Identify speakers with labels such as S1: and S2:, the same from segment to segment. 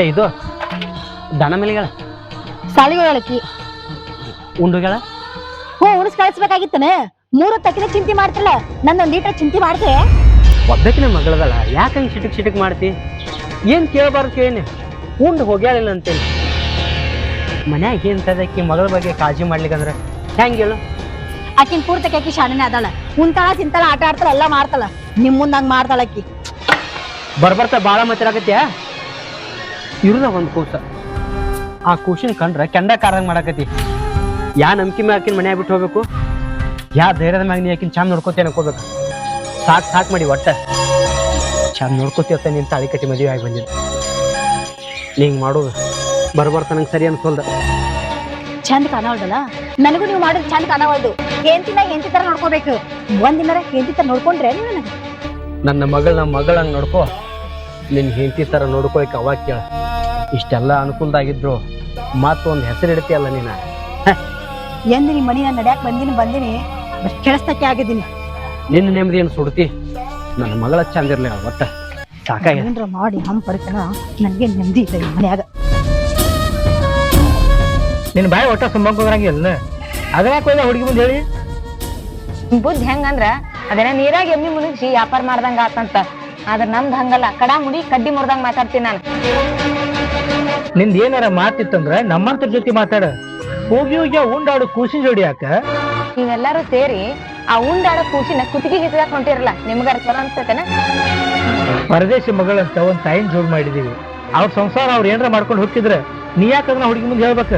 S1: ಏ ಇದು ದನ ಮಿಲಿಗಳ.
S2: ಸಾಲಿಗಳಕಿ
S1: ಉಂಡುಗಳ?
S2: ಹ್ಞೂ ಉಣಿಸ್ ಕಳಿಸ್ಬೇಕಾಗಿತ್ತನೆ. ಮೂರು ತಕ್ಕಿನ ಚಿಂತೆ ಮಾಡ್ತಿಲ್ಲ. ನಂದೊಂದ್ ಲೀಟರ್ ಚಿಂತೆ ಮಾಡ್ತೆ
S1: ಒಬ್ಬಕಿನ ಮಗಳದಲ್ಲ ಯಾಕೆ ಹಂಗೆ ಸಿಟಕ್ ಸಿಟಕ್ ಮಾಡ್ತಿ? ಏನ್ ಕೇಳಬಾರ್ದು ಕೇಳಿ ಉಂಡು ಹೋಗ್ಯಾಳಿಲ್ಲ ಅಂತೇಳಿ. ಮನ್ಯಾಗ ಏನ್ ತದಕ್ಕಿ ಮಗಳ ಬಗ್ಗೆ ಕಾಳಜಿ ಮಾಡ್ಲಿಕ್ಕಂದ್ರ ಹೆಂಗ ಹೇಳು?
S2: ಆಕಿನ್ ಪೂರ್ತಕ್ಕೆ ಆಕಿ ಶಾಣೆನೆ ಅದಾಳ. ಉಂತಾಳ ತಿಂತಾಳ ಆಟ ಆಡ್ತಾಳ ಎಲ್ಲ ಮಾಡ್ತಾಳ. ನಿಮ್ ಮುಂದ್ ಹಂಗ ಮಾಡ್ತಾಳ ಆಕಿ
S1: ಬರ್ಬರ್ತಾ ಬಾಳ ಮಾತಾಡಕತ್ಯ ಇರುದ ಒಂದು ಕೋಸ. ಆ ಕೂಸಿನ ಕಂಡ್ರೆ ಕೆಂಡ ಕಾರಂಗ್ ಮಾಡಾಕತಿ ಯಾ ನಂಬಿಕೆ ಮ್ಯಾಗ ಆಕಿನ ಮನ್ಯಾಗ ಬಿಟ್ಟು ಹೋಗ್ಬೇಕು? ಯಾ ಧೈರ್ಯದ ಮ್ಯಾಗ ನೀ ಆಕಿನ ಚಂದ ನೋಡ್ಕೋತೇನೆ ಅನ್ಕೋಬೇಕು. ಸಾಕು ಸಾಕು ಮಾಡಿ ಒಟ್ಟ. ಚಾಮ್ ನೋಡ್ಕೋತಿ ಅಂತ ನಿನ್ ತಾಳಿ ಕಟ್ಟಿ ಮದುವೆ ಆಗಿ ಬಂದಿದ್ದೆ ನೀ ಹಿಂಗ್ ಮಾಡೋದು ಬರ್ಬರ್ತ ನಂಗೆ ಸರಿ ಅನ್ಸೋಲ್ದ.
S2: ಚಂದ ಕಾಣವಲ್ದಲ್ಲ ನನಗೂ ನೀವು ಮಾಡೋದು ಚಂದ ಕಾಣವಲ್ದು ಹೆಂತಿನ ಹೆಂತಿ ತರ ನೋಡ್ಕೋಬೇಕು. ಒಂದಿನ ಹೆಂತಿ ತರ ನೋಡ್ಕೊಂಡ್ರೆ ನೀವು ನನಗೆ
S1: ನನ್ನ ಮಗಳನ್ನ ಮಗಳಂಗೆ ನೋಡ್ಕೋ. ನಿನ್ ಹೆಂಡತಿ ತರ ನೋಡ್ಕೊಳಕ್ ಅವಾಗ ಕೇಳ. ಇಷ್ಟೆಲ್ಲ ಅನುಕೂಲದಾಗಿದ್ರು ಮತ್ತೊಂದು ಹೆಸರು ಇಡ್ತೀಯಲ್ಲ ನೀನ?
S2: ಎಂದು ನಿಮ್ ಮನೆಯ ನಾನು ನಡ್ಯಾಕ್ ಬಂದಿನಿ ಬಂದಿನಿ. ಅಷ್ಟ್ ಕೆಳಸ್ತಕ್ಕೆ ಆಗಿದ್ದೀನಿ.
S1: ನಿನ್ನ ನೆಮ್ಮದಿ ಏನು ಸುಡ್ತಿ? ನನ್ನ ಮಗಳ ಚಂದ ಇರ್ಲಿ ಒಟ್ಟ. ಸಾಕಾಗಿ
S2: ಏನ್ರ ಮಾಡಿ ನಮ್ಮ ಪರಿಕ ನನ್ಗೆ ನೆಮ್ಮದಿ ಇದೆ ಈ ಮನ್ಯಾಗ.
S3: ನಿನ್ ಬಾಯಿ ಒಟ್ಟ ಸುಮ್ಮಂಕೋದ್ರಂಗಿಲ್ಲ ಅದ್ರ ಯಾಕೆ ಹೋಯ್ದ ಹುಡುಗಿ ಮುಂದೆ ಹೇಳಿ?
S4: ಬುದ್ಧಿ ಹೆಂಗಂದ್ರ ಅದನ್ನ ನೀರಾಗ ಎಮ್ಮಿ ಮುಳುಗಿಸಿ ವ್ಯಾಪಾರ ಮಾಡ್ದಂಗ ಆತಂತ ಆದ್ರ ನಮ್ದ್ ಹಂಗಲ್ಲ ಕಡಾ ಮುಡಿ ಕಡ್ಡಿ ಮುರ್ದಂಗ ಮಾತಾಡ್ತೀನಿ ನಾನು.
S3: ನಿಂದ ಏನಾರ ಮಾತಿತ್ತಂದ್ರ ನಮ್ಮಂತರ ಜೊತೆ ಮಾತಾಡ. ಹೋಗಿ ಹೋಗಿ ಉಂಡಾಡು ಕೂಸಿನ ಜೋಡಿ ಯಾಕ?
S4: ನೀವೆಲ್ಲರೂ ಸೇರಿ ಆ ಉಂಡಾಡ ಕೂಸಿನ ಕುತ್ತಿಗೆ ಹಿಸಾಕ್ ಹೊಂಟಿರಲ್ಲ ನಿಮ್ಗಾರ ಚಲೋ ಅನ್ಸ್ತೇನ
S3: ಪರದೇಶಿ ಮಗಳಂತ ಒಂದ್ ತಾಯಿನ ಜೋಡ್ ಮಾಡಿದೀವಿ. ಅವ್ರ ಸಂಸಾರ ಅವ್ರ ಏನಾರ ಮಾಡ್ಕೊಂಡು ಹೋಗ್ತಿದ್ರ ನೀ ಯಾಕ ಅದನ್ನ ಹುಡುಗಿ ಮುಂದೆ ಹೇಳ್ಬೇಕ?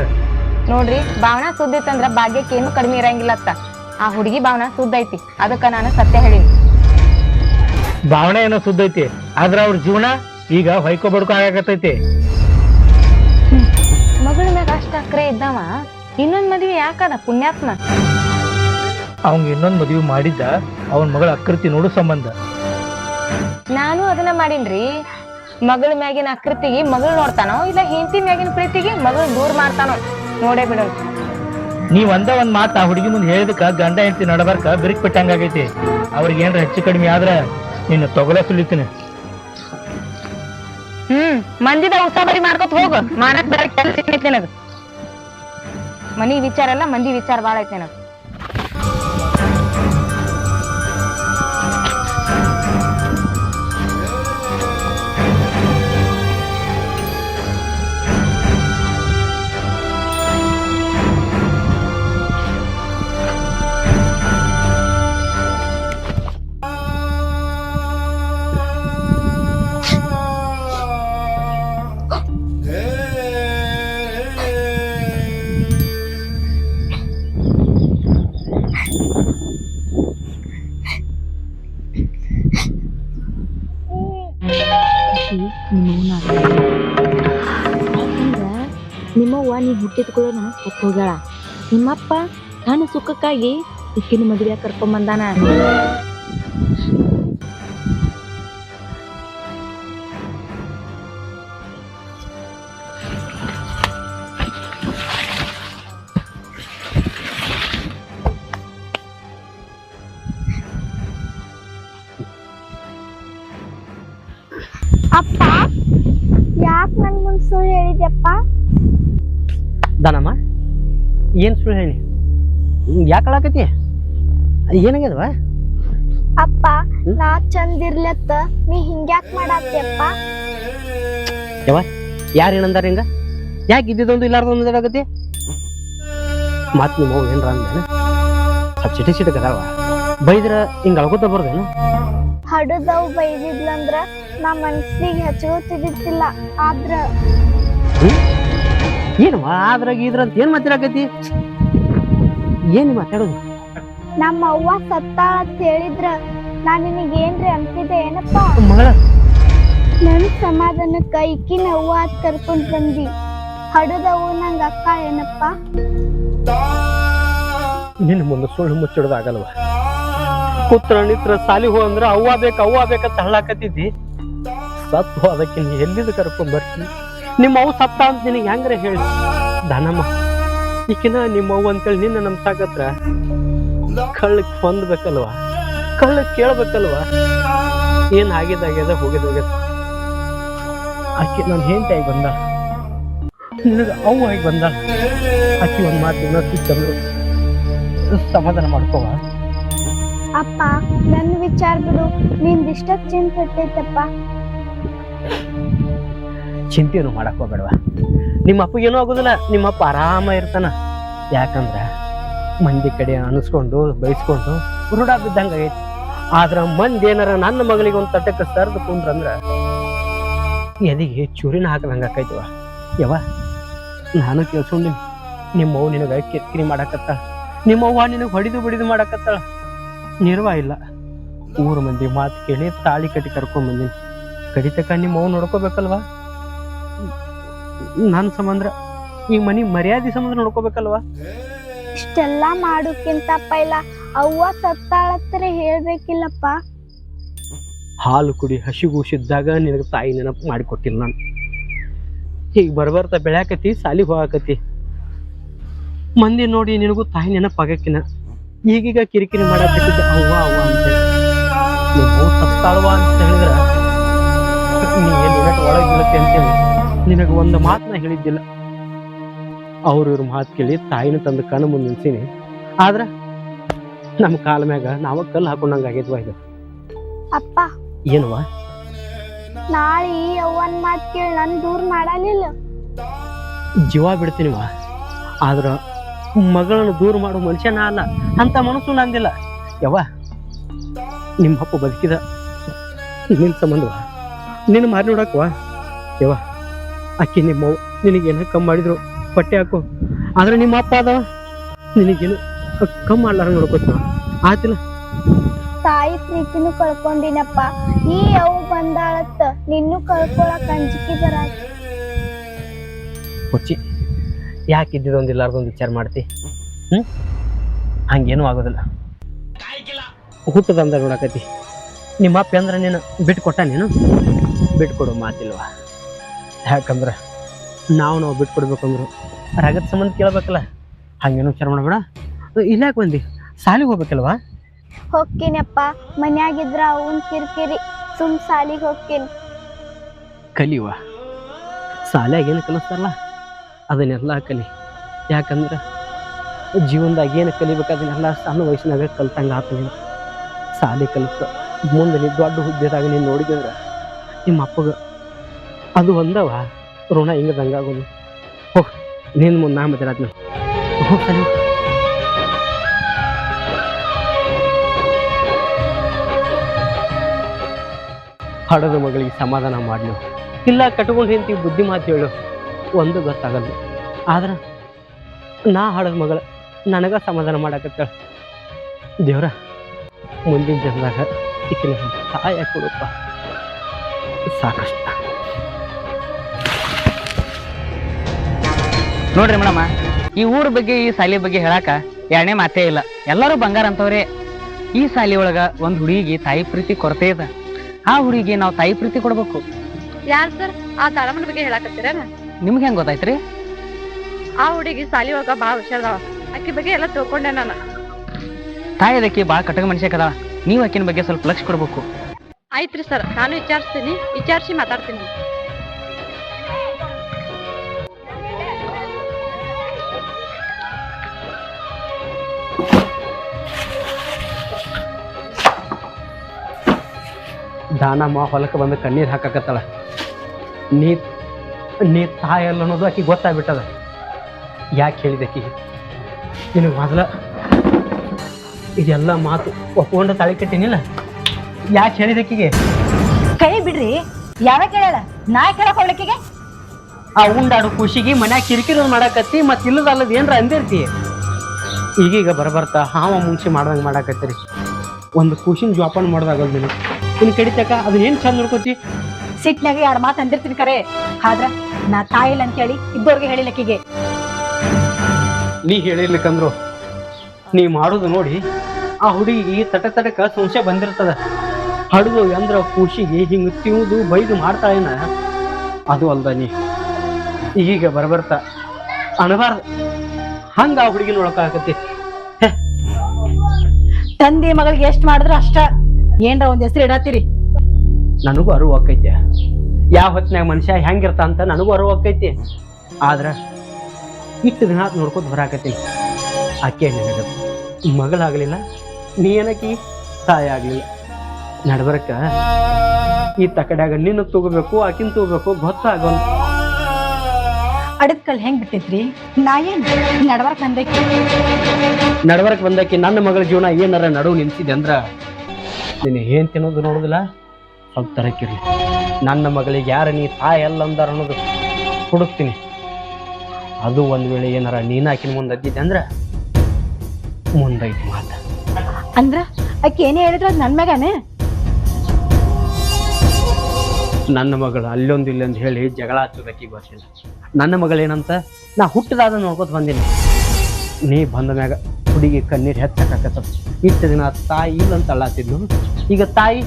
S4: ನೋಡ್ರಿ ಭಾವನಾ ಸುದ್ದಿ ಇತ್ತಂದ್ರ ಭಾಗ್ಯಕ್ಕೆ ಏನು ಕಡಿಮೆ ಇರಂಗಿಲ್ಲ ಅತ್ತ ಆ ಹುಡುಗಿ ಭಾವನಾ ಸುದ್ದ ಐತಿ ಅದಕ್ಕ ನಾನು ಸತ್ಯ ಹೇಳಿನಿ.
S3: ಭಾವನೆ ಏನೋ ಸುದ್ದ ಐತಿ ಆದ್ರ ಅವ್ರ ಜೀವನ ಈಗ ಹೊಯ್ಕೋ ಬಡ್ಕೋ ಆಗಕತ್ತೈತಿ.
S4: ಅಕ್ರೆ ಇದ್ದಾವ. ಇನ್ನೊಂದ್ ಮದ್ವಿ ಯಾಕದ ಪುಣ್ಯಾತ್ಮ?
S3: ಅವಂಗ ಇನ್ನೊಂದ್ ಮದ್ವಿ ಮಾಡಿದ್ದ ಅವನ್ ಮಗಳ ಅಕೃತಿ ನೋಡು ಸಂಬಂಧ.
S4: ನಾನು ಅದನ್ನ ಮಾಡಿನ್ರಿ. ಮಗಳ ಮ್ಯಾಗಿನ ಅಕೃತಿಗೆ ಮಗಳು ನೋಡ್ತಾನೋ ಇಲ್ಲ ಹೆಂಡತಿ ಮ್ಯಾಗಿನ ಪ್ರೀತಿಗೆ ಮಗಳು ದೂರ ಮಾಡ್ತಾನೋ? ನೋಡೇ ಬಿಡ.
S3: ನೀವ್ ಒಂದ ಒಂದ್ ಮಾತ ಆ ಹುಡುಗಿ ಮುಂದೆ ಹೇಳಿದಕ್ಕ ಗಂಡ ಹೆಂಡತಿ ನಡಬಾರ್ಕ ಬಿರುಕ್ ಬಿಟ್ಟಂಗಾಗೈತಿ ಅವ್ರಿಗೆ ಏನ್ರ ಹೆಚ್ಚು ಕಡಿಮೆ ಆದ್ರ ನಿನ್ನ ತೊಗಲ ಸುಲಿತೀನಿ.
S4: ಹ್ಮ್ ಮಂದಿದ ಉಸಾಬರಿ ಮಾಡ್ಕೊತ ಹೋಗು. ಮಾಡಕ್ ಬೇರೆ ಕೆಲಸ ನನಗ ಮನಿ ವಿಚಾರ ಎಲ್ಲ ಮಂದಿ ವಿಚಾರ ಭಾಳ ಐತಿ ನನಗ.
S5: ನೀ ಹುಟ್ಟಿದ ಕೂಡ ನನಗೆ ಸತ್ತು ಹೋಗ್ಯಾಳ ನಿಮ್ಮಪ್ಪ ತನ್ನ ಸುಖಕ್ಕಾಗಿ ಇಕ್ಕಿನ ಮದುವೆ ಕರ್ಕೊಂಡ್ ಬಂದಾನ
S6: ಅಪ್ಪ ಯಾಕೆ ನನ್ ಮುಂದ್ ಸುಳ್ಳು ಹೇಳಿದ್ಯಪ್ಪ
S1: ದನಮ್ಮ? ಏನು ಸುಳ್ಳು ಹೇಳಿ? ಯಾಕೆ ಕಳಕತಿ ಏನಾಗ್ಯದವ?
S6: ಅಪ್ಪ ನಾ ಚಂದ ಇರ್ಲತ್ತ ನೀ ಹಿಂಗ್ಯಾಕ್ ಮಾಡಾತ್ಯಪ್ಪ
S1: ಯಾರು ಏನಂದಾರ ಹಿಂಗ? ಯಾಕೆ ಇದ್ದಿದ್ದೊಂದು ಇಲ್ಲಾರ್ದೊಂದು ಆಗತಿ ಮತ್ ನಿಮ್ಮ ಅವ್ವ ಏನ್ರ ಅಂದೇನ ಸ್ವಲ್ಪ ಸಿಟಿ ಸಿಟಿ ಅದಾವ ಬೈದ್ರ ಹಿಂಗ ಅಳ್ಕೋತ ಬರ್ದೇನು?
S6: ಹಡದವ್ ಬೈದಿದ್ಲಂದ್ರ ನಾ ಮನ್ಸಿಗೆ ಹಚ್ಕೋತಿದ್ದಿಲ್ಲ ಆದ್ರ
S1: ಏನು ಆದ್ರಾಗ ಇದ್ರ ಇದ್ರಂತ ಏನ್ ಮಾತಾಡಕತಿ ಏನ್ ಮಾತಾಡೋದು?
S6: ನಮ್ಮ ಅವ್ವ ಸತ್ತ ಅಂತ ಹೇಳಿದ್ರ ನಾ ನಿನಗೆ ಏನ್ರಿ ಅಂತಿದ್ದೆ ಏನಪ್ಪ?
S1: ಮಗಳ.
S6: ನನ್ ಸಮಾಧಾನಕ್ಕ ಇಕ್ಕಿನ ಅವ್ವ ಅಂತ ಕರ್ಕೊಂಡ್ ಬಂದಿ. ಹಡದವು ನಂಗ ಅಕ್ಕ ಏನಪ್ಪ?
S1: ನಿನ್ನ ಮುಂದೆ ಸುಳ್ಳು ಮುಚ್ಚಿಡೋದು ಆಗಲ್ವ? ಪುತ್ರ ನಿತ್ರ ಸಾಲಿ ಹೋ ಅಂದ್ರ ಅವ್ವ ಬೇಕ ಅವ್ವ ಬೇಕಂತ ಹಳ್ಳಾಕತ್ತಿದ್ದಿ ಸತ್ತು ಅದಕ್ಕೆ ನೀ ಎಲ್ಲಿದ್ದು ಕರ್ಕೊಂಡ್ ಬರ್ತಿ? ನಿಮ್ಮ ಅವ್ವ ಸತ್ತ ಅಂತ ನಿನಗೆ ಹೆಂಗ್ರೆ ಹೇಳಿ? ದಾನಮ್ಮ, ಈಕಿನ ನಿಮ್ಮ ಅವು ಅಂತೇಳಿ ನಿನ್ನ ನಮ್ಸಾಕತ್ರ ಕಳ್ಳಕ್ ಹೊಂದ್ಬೇಕಲ್ವಾ? ಕಳ್ಳ ಕೇಳ್ಬೇಕಲ್ವಾ? ಏನ್ ಹೋಗ್ಯದ ಹೋಗಿದ್ ಹೋಗ್ಯದ ಆಕಿ ನನ್ನ ಹೆಂಡತಿಯಾಗಿ ಬಂದ. ನಿನಗ ಅವು ಆಗಿ ಬಂದ. ಆಕಿ ಒಂದು ಮಾತು ಏನೋ ಚಂದ್ರು ಸಮಾಧಾನ ಮಾಡ್ಕೋವ.
S6: ಅಪ್ಪ ನನ್ನ ವಿಚಾರ ಬಿಡು. ನಿಂದಿಷ್ಟ ಚಿಂತೆ ಇರ್ತೈತಪ್ಪ.
S1: ಚಿಂತೆಯನ್ನು ಮಾಡಕ್ ಹೋಗ್ಬೇಡವ. ನಿಮ್ಮ ಅಪ್ಪಗೇನೂ ಆಗೋದಿಲ್ಲ, ನಿಮ್ಮ ಅಪ್ಪ ಆರಾಮ ಇರ್ತಾನ. ಯಾಕಂದ್ರ ಮಂದಿ ಕಡೆ ಅನಿಸ್ಕೊಂಡು ಬಯಸ್ಕೊಂಡು ಉರುಡ ಬಿದ್ದಂಗ ಆಗೈತಿ. ಆದ್ರ ಮಂದಿ ಏನಾರ ನನ್ನ ಮಗಳಿಗೆ ಒಂದು ತಟ್ಟಕ್ಕೆ ಸರ್ದು ಕುಂದ್ರಂದ್ರ ಎದಿಗೆ ಚೂರಿನ ಹಾಕದಂಗ ಆಕೈತಿವ ಯವ ನಾನು ಕೇಳ್ಸ್ಕೊಂಡಿನಿ. ನಿಮ್ಮ ನಿನಗೆ ಕಿರಿಕಿರಿ ಮಾಡಾಕತ್ತಾಳ. ನಿಮ್ಮ ಅವ್ವ ನಿನಗೆ ಹೊಡಿದು ಬಿಡಿದು ಮಾಡಾಕತ್ತಾಳ. ನಿರ್ವ ಇಲ್ಲ. ಊರು ಮಂದಿ ಮಾತು ಕೇಳಿ ತಾಳಿ ಕಟ್ಟಿ ಕರ್ಕೊಂಡ್ ಬಂದಿನಿ. ಕಡಿತಕ್ಕ ನಿಮ್ಮ ಅವ್ವ ನೋಡ್ಕೋಬೇಕಲ್ವಾ? ನನ್ನ ಸಂಬಂಧ ಈ ಮನಿ ಮರ್ಯಾದೆ ಸಂಬಂಧ ನೋಡ್ಕೋಬೇಕಲ್ವಾ?
S6: ಇಷ್ಟೆಲ್ಲ ಮಾಡೋಕ್ಕಿಂತ ಪೈಲ ಅವ್ವ ಸತ್ತಾಳತ್ರ ಹೇಳ್ಬೇಕಿಲ್ಲಪ್ಪ.
S1: ಹಾಲು ಕುಡಿ ಹಸಿಗೂಸಿದ್ದಾಗ ನಿನಗೆ ತಾಯಿ ನೆನಪು ಮಾಡಿಕೊಟ್ಟಿಲ್ಲ ನಾನು. ಈಗ ಬರ್ಬರ್ತಾ ಬೆಳ್ಯಾಕತಿ ಸಾಲಿಗೆ ಹೋಗಾಕತಿ ಮಂದಿ ನೋಡಿ ನಿನಗೂ ತಾಯಿ ನೆನಪಾಗಕ್ಕಿನ ಈಗೀಗ ಕಿರಿಕಿರಿ ಮಾಡಾಕತ್ತಿದ್ದೆ ಅವ್ವ ಅವ್ವ ಅಂತ ಸತ್ತಾಳವ ಅಂತ ಹೇಳಿದ್ರ ನೀ ಒಳಗೆ ಬೀಳುತ್ತೆ ಅಂತೇಳಿ ನಿನಗೆ ಒಂದು ಮಾತನ್ನ ಹೇಳಿದ್ದಿಲ್ಲ. ಅವ್ರು ಇವ್ರ ಮಾತು ಕೇಳಿ ತಾಯಿನ ತಂದು ಕಣ್ಣು ಮುಂದೆ ನಿಲ್ಸೀನಿ. ಆದ್ರ ನಮ್ಮ ಕಾಲ ಮ್ಯಾಗ ನಾವ ಕಲ್ಲು ಹಾಕೊಂಡಂಗ ಆಗೈತ್ವ ಇದು.
S6: ಅಪ್ಪ.
S1: ಏನುವ?
S6: ನಾಳೆ ಅವನ್ ಅವ್ವನ್ ಮಾತ್ ಕೇಳಿ ನನ್ ದೂರ ಮಾಡಲಿಲ್ಲ.
S1: ಜೀವ ಬಿಡ್ತೀನಿವ? ಆದ್ರ ಮಗಳನ್ನು ದೂರ ಮಾಡೋ ಮನುಷ್ಯನ ಅಲ್ಲ ಅಂತ ಮನಸ್ಸು ನಂದಿಲ್ಲ. ಯವ್ವ? ನಿಮ್ಮ ಅಪ್ಪ ಬದುಕಿದ ನಿನ್ ಸಂಬಂಧವ? ನಿನ್ನ ಮಾರಿ ನೋಡಕ್ವಾ? ಯವ್ವ? ಅಕ್ಕಿ ನಿಮ್ಮ ಅವ್ವ ನಿನಗೇನ ಕಮ್ಮಿ ಮಾಡಿದ್ರು? ಪಟ್ಟೆ ಹಾಕು. ಆದ್ರೆ ನಿಮ್ಮ ಅಪ್ಪ ಅದ ನಿನಗೇನು ಕಮ್ಮಿ ಮಾಡ್ಲಾರ ನೋಡ್ಕೊತ ಆತಿಲ್ಲ
S6: ತಾಯಿ ಪ್ರೀತಿನೂ ಕಳ್ಕೊಂಡಿನಪ್ಪ. ಈ ಅವು ಬಂದಾಳತ್ತ ನಿನ್ನೂ ಕಳ್ಕೊಳಕ್ ಅಂಜಿಕೆ ಬರ
S1: ಹುಚ್ಚಿ ಯಾಕೆ ಇದ್ದಿದೊಂದು ಇಲ್ಲಾರ್ದೊಂದು ವಿಚಾರ ಮಾಡ್ತಿ? ಹ್ಮ್? ಹಂಗೇನೂ ಆಗೋದಿಲ್ಲ. ಹುಟ್ಟದಂದ ನೋಡಕತಿ ನಿಮ್ಮ ಅಪ್ಪ ಅಂದ್ರೆ ನೀನು ಬಿಟ್ಕೊಟ್ಟ ನೀನು? ಬಿಟ್ಕೊಡು ಕೊಡೋ ಮಾತಿಲ್ವಾ? ಯಾಕಂದ್ರೆ ನಾವು ನಾವು ಬಿಟ್ಟು ಕೊಡ್ಬೇಕಂದ್ರು ರಗದ ಸಂಬಂಧ ಕೇಳ್ಬೇಕಲ್ಲ? ಹಂಗೇನು ವಿಚಾರ ಮಾಡಬೇಡ. ಇಲ್ಲಾಕೆ ಬಂದಿ? ಸಾಲಿಗೆ ಹೋಗ್ಬೇಕಲ್ವಾ?
S6: ಹೋಗ್ತೀನಪ್ಪ ಮನ್ಯಾಗಿದ್ರ ಅವನ್ ಕಿರಿಕಿರಿ. ಸುಮ್ ಸಾಲಿಗೆ ಹೋಗ್ತೀನಿ.
S1: ಕಲಿಯುವ. ಶಾಲ್ಯಾಗ ಏನು ಕಲಿಸ್ತಾರಲ್ಲ ಅದನ್ನೆಲ್ಲ ಕಲಿ. ಯಾಕಂದ್ರೆ ಜೀವನದಾಗ ಏನು ಕಲಿಬೇಕು ಅದನ್ನೆಲ್ಲ ಸಣ್ಣ ವಯಸ್ಸಿನಾಗ ಕಲ್ತಂಗೆ ಆತು ನೀನು ಶಾಲೆ ಕಲಿಸ್ತ ಮುಂದೆ ನೀ ದೊಡ್ಡ ಹುದ್ದೆದಾಗ ನೀನು ನೋಡಿದ್ರೆ ನಿಮ್ಮ ಅಪ್ಪಗ ಅದು ಒಂದವ? ಋಣ ಹಿಂಗದಂಗೆ ದಂಗಾಗೋದು ಹೋ ನಿನ್ನ ಮುಂದೆ ನಾ ಮಾತಾಡತ್ನ. ಹೋಗ್ ಸರಿ. ಹಡದ ಮಗಳಿಗೆ ಸಮಾಧಾನ ಮಾಡ್ಲು. ಇಲ್ಲ ಕಟ್ಕೊಂಡು ಹೆಂಡತಿ ಬುದ್ಧಿ ಮಾತು ಹೇಳು. ಒಂದು ಗೊತ್ತಾಗಲ್ಲ ಆದ್ರೆ, ನಾ ಹಡದ ಮಗಳ, ನನಗೆ ಸಮಾಧಾನ ಮಾಡಾಕತ್ತಾಳ. ದೇವ್ರ, ಮುಂದಿನ ಜನ್ದಾಗ ಈಕಿನ ಸಹಾಯ ಕೊಡಪ್ಪ. ಸಾಕಷ್ಟು.
S7: ನೋಡ್ರಿ ಮೇಡಮ್ಮ ಈ ಊರ ಬಗ್ಗೆ ಈ ಸಾಲಿ ಬಗ್ಗೆ ಹೇಳಾಕ ಎರಡನೇ ಮಾತೇ ಇಲ್ಲ. ಎಲ್ಲರೂ ಬಂಗಾರ ಅಂತವ್ರೆ. ಈ ಸಾಲಿ ಒಳಗ ಒಂದ್ ಹುಡುಗಿ ತಾಯಿ ಪ್ರೀತಿ ಕೊರತೆ ಇದೆ. ಆ ಹುಡುಗಿಗೆ ನಾವು ತಾಯಿ ಪ್ರೀತಿ ಕೊಡ್ಬೇಕು.
S8: ಯಾರ್ ಸರ್ ಆ ಬಗ್ಗೆ ಹೇಳಾಕತ್ತೀರ
S7: ನಿಮ್ಗೆ ಹೆಂಗ್ ಗೊತ್ತಾಯ್ತ್ರಿ?
S8: ಆ ಹುಡುಗಿ ಸಾಲಿ ಒಳಗ ಬಾಳ ಹುಷಾರದಾವ ಅಕ್ಕಿ ಬಗ್ಗೆ ಎಲ್ಲ ತಿಳ್ಕೊಂಡೆ ನಾನು.
S7: ತಾಯಿ ಅದಕ್ಕೆ ಬಾಳ ಕಟಕ ಮನುಷ್ಯಕದ ನೀವು ಅಕ್ಕಿನ ಬಗ್ಗೆ ಸ್ವಲ್ಪ ಲಕ್ಷ ಕೊಡ್ಬೇಕು.
S8: ಆಯ್ತ್ರಿ ಸರ್ ನಾನು ವಿಚಾರಿಸ್ತೀನಿ. ವಿಚಾರಿಸಿ ಮಾತಾಡ್ತೀನಿ.
S1: ದಾನಮ್ಮ ಹೊಲಕ್ಕೆ ಬಂದು ಕಣ್ಣೀರು ಹಾಕಾಕತ್ತಾಳ. ನೀ ನೀ ತಾಯಲ್ಲ ಅನ್ನೋದು ಆಕೆ ಗೊತ್ತಾಗ್ಬಿಟ್ಟದ. ಯಾಕೆ ಹೇಳಿದೆ ಆಕಿಗೆ? ನಿನಗೆ ಮೊದಲ ಇದೆಲ್ಲ ಮಾತು ಒಪ್ಕೊಂಡು ತಾಳಿ ಕಟ್ಟಿನಿಲ್ಲ? ಯಾಕೆ ಹೇಳಿದೆ ಆಕಿಗೆ?
S2: ಕೈ ಬಿಡ್ರಿ. ಯಾವ ಕೇಳಲ್ಲ ನಾ ಕೇಳಕ್ ಹೋಗ್ಲಿಕ್ಕಿಗೆ
S1: ಆ ಉಂಡಾಡು ಖುಷಿಗೆ ಮನ್ಯಾಗ ಕಿರಿಕಿರಿ ಮಾಡಾಕತ್ತಿ ಮತ್ತೆ ಇಲ್ಲದಲ್ಲದ ಏನ್ರ ಅಂದಿರ್ತಿ? ಈಗೀಗ ಬರಬರ್ತಾ ಹಾವ ಮುಂಚೆ ಮಾಡ್ದಂಗೆ ಮಾಡಾಕತ್ತೀರಿ. ಒಂದು ಖುಷಿನ ಜೋಪಾನ ಮಾಡ್ದಾಗಲ್ ನೀನು ಇನ್ನು ಕಡಿತಕ್ಕ ಏನ್ ಏನು ಚಂದ ನೋಡ್ಕೋತಿ?
S2: ಸಿಟ್ನಾಗ ಎರಡು ಮಾತು ಅಂದಿರ್ತೀನಿ ಕರೆ. ಆದ್ರ ನಾ ಹೇಳಿ ಅಂತೇಳಿ ಹೇಳಿ ಹೇಳಿಲಕ್ಕಿಗೆ.
S1: ನೀ ಹೇಳಿರ್ಲಿಕ್ಕಂದ್ರು ನೀ ಮಾಡೋದು ನೋಡಿ ಆ ಹುಡುಗಿ ತಟ ತಟಕ ಸಂಶಯ ಬಂದಿರ್ತದ. ಹಡುಗು ಅಂದ್ರ ಖುಷಿಗೆ ಹಿಂಗ ತಿಂದು ಬೈದು ಮಾಡ್ತಾಳೇನ ಅದು ಅಲ್ದ ನೀ. ಈಗೀಗ ಬರಬರ್ತ. ಅಣಬಾರ್ದು ಹಂಗ ಆ ಹುಡುಗಿ ಹೆ.
S2: ತಂದೆ ಮಗಳಿಗೆ ಎಷ್ಟ್ ಮಾಡಿದ್ರ ಅಷ್ಟ. ಏನ್ರ ಒಂದ್ ಹೆಸರು ಇಡತ್ತೀರಿ
S1: ನನಗೂ ಅರಿವು ಆಕೈತಿ. ಯಾವ ಹೊತ್ತಿನಾಗ ಮನುಷ್ಯ ಹೆಂಗಿರ್ತ ಅಂತ ನನಗೂ ಅರಿವು ಆಕೈತಿ. ಆದ್ರ ಇಷ್ಟು ದಿನ ನೋಡ್ಕೊತ ಬರಾಕತ್ತೀನಿ ಆಕೆ ನಿನಗ ಮಗಳಾಗ್ಲಿಲ್ಲ ನೀ ಏನಕಿ ತಾಯಿ ಆಗ್ಲಿಲ್ಲ. ನಡ್ಬರಕ ಈ ತಕಡ್ಯಾಗ ನಿನ್ನ ತಗೋಬೇಕು ಆಕಿನ ತಗೋಬೇಕು ಗೊತ್ತಾಗಲ್ಲ.
S2: ಅಡದ್ ಕಲ್ ಹೆಂಗ್ ಬಿಟ್ಟಿದ್ರಿ ನಾ ಏನ್ ನಡವರ್ಕ್ ಬಂದಕ್ಕೆ
S1: ನಡ್ಬರಕ್ ಬಂದಕ್ಕೆ ನನ್ನ ಮಗಳ ಜೀವನ ಏನಾರ ನಡುವು ನಿಂತಿದೆ ಅಂದ್ರ ನೀನು ಏನ್ ತಿನ್ನೋದು ನೋಡುದಿಲ್ಲ? ಸ್ವಲ್ಪ ತರಕಿರ್ಲಿ. ನನ್ನ ಮಗಳಿಗೆ ಯಾರ ನೀ ತಾಯಿ ಅಲ್ಲ ಅಂದಾರ ಅನ್ನೋದು ಹುಡುಕ್ತೀನಿ. ಅದು ಒಂದ್ ವೇಳೆ ಏನಾರ ನೀನ್ ಆಕಿನ ಮುಂದೆ ಅದ್ದಿದ್ದೆ ಅಂದ್ರ ಮುಂದೈತಿ ಮಾತ.
S2: ಅಂದ್ರ ಆಕೆ ಏನೇ ಹೇಳಿದ್ರು ಅದು ನನ್ ಮಗನೇ
S1: ನನ್ನ ಮಗಳು ಅಲ್ಲೊಂದು ಇಲ್ಲೊಂದು ಹೇಳಿ ಜಗಳ ಹಚ್ಚೋದಕ್ಕೆ ಬರ್ತಿಲ್ಲ ನನ್ನ ಮಗಳೇನಂತ ನಾ ಹುಟ್ಟದಾದ ನೋಡ್ಕೊತ ಬಂದೀನಿ. ನೀ ಬಂದ ಮ್ಯಾಗ ಹುಡುಗಿ ಕಣ್ಣೀರು ಹೆಚ್ಚಾಕತ್ತ ಇಷ್ಟು ದಿನ ತಾಯಿ ಇಲ್ಲ ಅಂತ ಅಳ್ಳಾತಿದ್ಲು. ಈಗ ತಾಯಿ